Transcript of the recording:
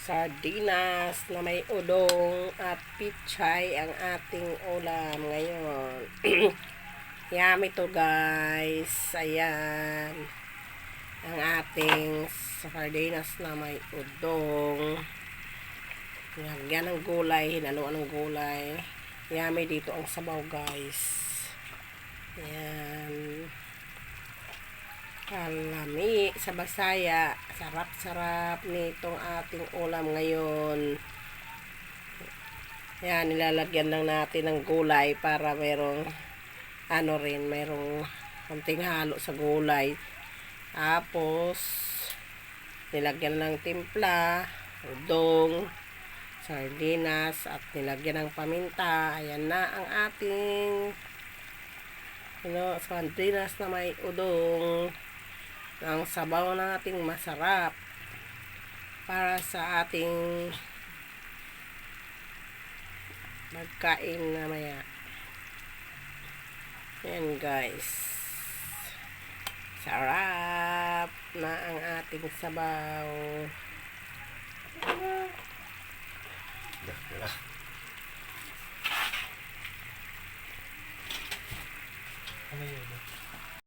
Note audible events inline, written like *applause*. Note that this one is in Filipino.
sardinas na may udong at pichay ang ating ulam ngayon. *clears throat* Yummy to guys. Ayan. Ang ating sardinas na may udong. Yan ng gulay. Hinaluan ng gulay. Yummy dito ang sabaw guys. Yan. Kalami sa Basaya. Sarap-sarap nitong ating ulam ngayon. Yan, nilalagyan lang natin ng gulay para merong ano rin, merong konting halo sa gulay. Tapos, nilagyan ng timpla, udong, sardinas, at nilagyan ng paminta. Ayan na ang ating ano, sardinas na may udong ang sabaw nating masarap para sa ating magkain na maya. Yan guys. Sarap na ang ating sabaw. Ano yun?